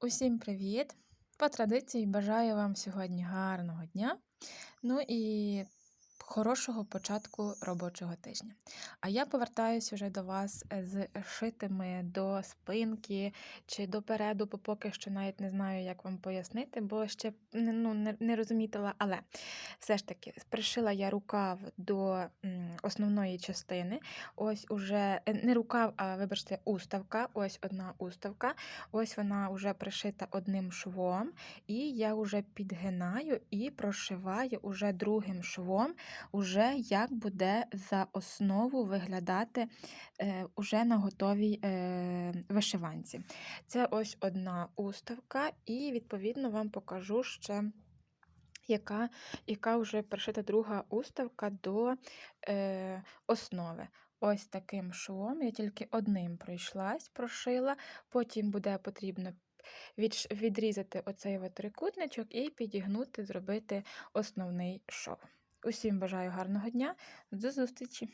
Усім привіт! По традиції бажаю вам сьогодні гарного дня, ну і хорошого початку робочого тижня. А я повертаюсь уже до вас е, з шитими до спинки чи допереду, бо поки що навіть не знаю, як вам пояснити, бо ще ну, не, не розумітила. Але все ж таки пришила я рукав до основної частини. Ось уже е, не рукав, а вибачте, уставка. Ось одна уставка. Ось вона вже пришита одним швом, і я вже підгинаю і прошиваю уже другим швом, уже як буде за основу виглядати е, уже на готовій е, вишиванці. Це ось одна уставка, і відповідно вам покажу ще. Яка яка вже пришита друга уставка до е, основи. Ось таким швом. Я тільки одним пройшлась, прошила, потім буде потрібно відш- відрізати оцей трикутничок і підігнути, зробити основний шов. Усім бажаю гарного дня, до зустрічі!